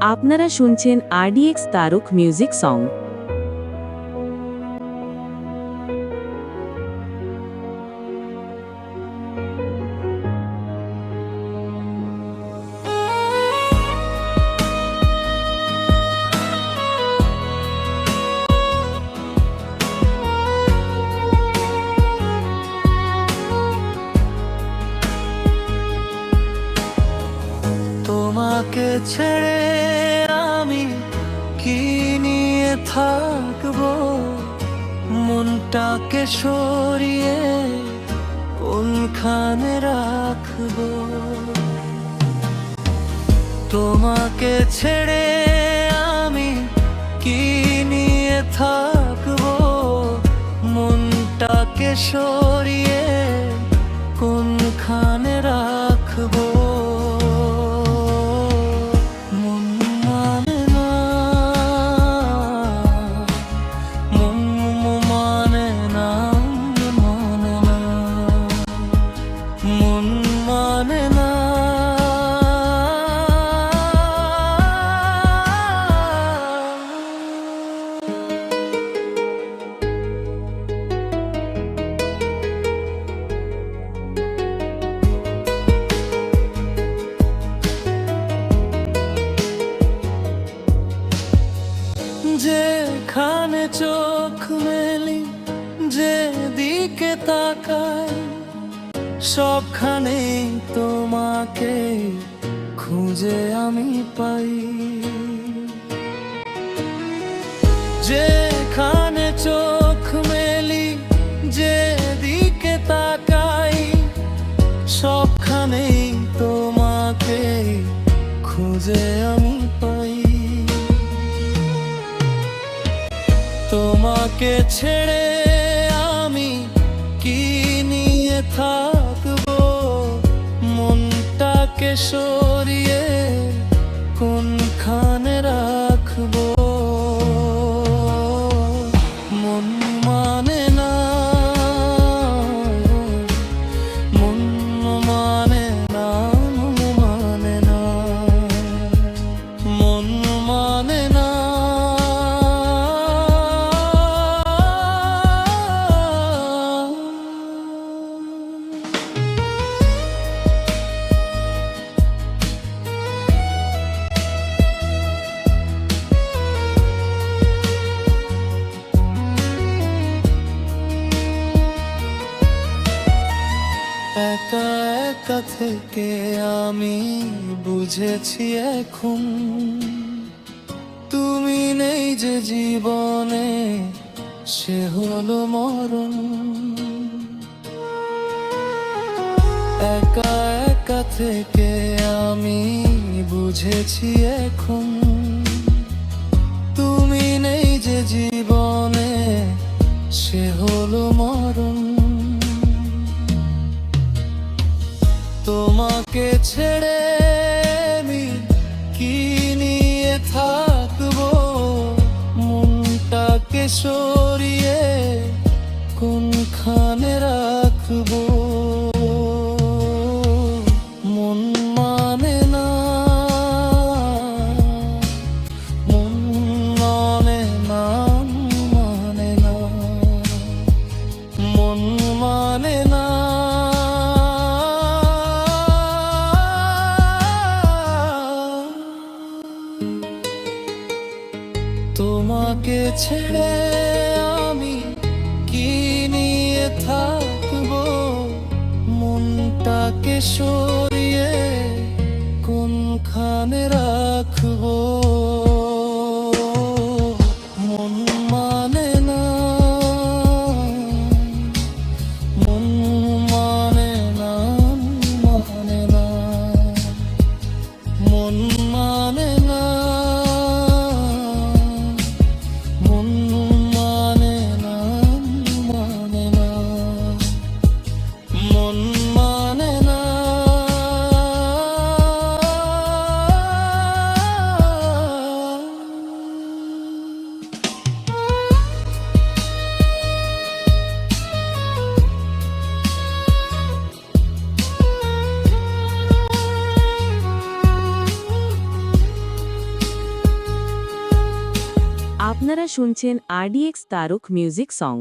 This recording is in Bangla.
আপনারা শুনছেন আরডিএক্স তারক মিউজিক সং। ছেড়ে থাকব মনটাকে সরিয়ে কোনখানে রাখব? তোমাকে ছেড়ে আমি কি নিয়ে থাকব? মনটাকে সরিয়ে যেদিকে তাকাই সবখানে তোমাকে খুঁজে আমি পাই। যেখানে চোখ মেলি যে যেদিকে তাকাই সবখানে তোমাকে খুঁজে আমি পাই। তোমাকে ছেড়ে সরিয়ে একা একা থেকে আমি বুঝেছি এখন। তুমি নেই যে জীবনে, সে হলো মরণ। একা একা থেকে আমি বুঝেছি এখন। তুমি নেই যে জীবনে, সে হলো মরণ। তোমাকে ছেড়ে আমি কি নিয়ে থাকব? মনটাকে সরিয়ে তোমাকে ছেড়ে আমি কি নিয়ে থাকব? মনটাকে সরিয়ে কোনখানে রাখব? মন মানে না, মন না মানে মন মানে আপনারা শুনছেন আরডিএক্স তারক মিউজিক সং।